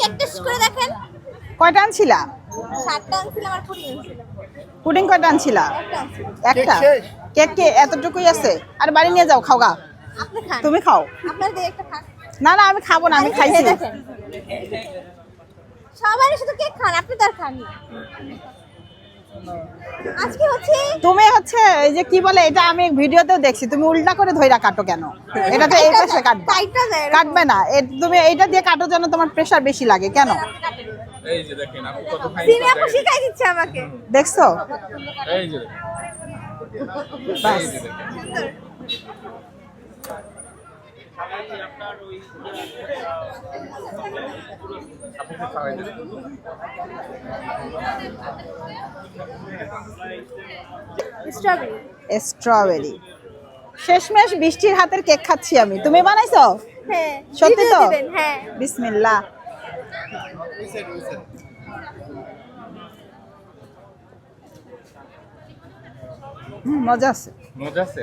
Cake test করে দেখেন। কয়টা আনছিলা? সাতটা আনছিলাম আর পুডিং আনছিলাম পুডিং কয়টা আনছিলা? একটা কেক কে? এতটুকুই আছে। আর বাড়ি নিয়ে যাও খাও গা। আপনি খান। তুমি খাও। আপনার দিয়ে একটা খান। না না আমি খাব না আমি খাইছি। সবাই শুধু কেক খান আপনি তার খান না। আজকে হচ্ছে তুমি হচ্ছে এই যে কি বলে এটা আমি ভিডিওতেও দেখছি। তুমি উল্টা করে ধইরা কাটো কেন? এটা তো এই পাশে কাটবে। কাটবে না। এ- তুমি এইটা দিয়ে কাটো যেন তোমার প্রেসার বেশি লাগে কেন? এই যে দেখেন আপু কত ফাইন সিনে আপু শিখাই দিচ্ছে আমাকে। দেখছ? এই যে বাস সুন্দর। খাওয়াই দিন স্ট্রবেরি স্ট্রবেরি শেষমেশ বৃষ্টির হাতের কেক খাচ্ছি আমি। তুমি বানাইছো? হ্যাঁ। সত্যি তো? হ্যাঁ। বিসমিল্লাহ। মজা আছে। মজা আছে?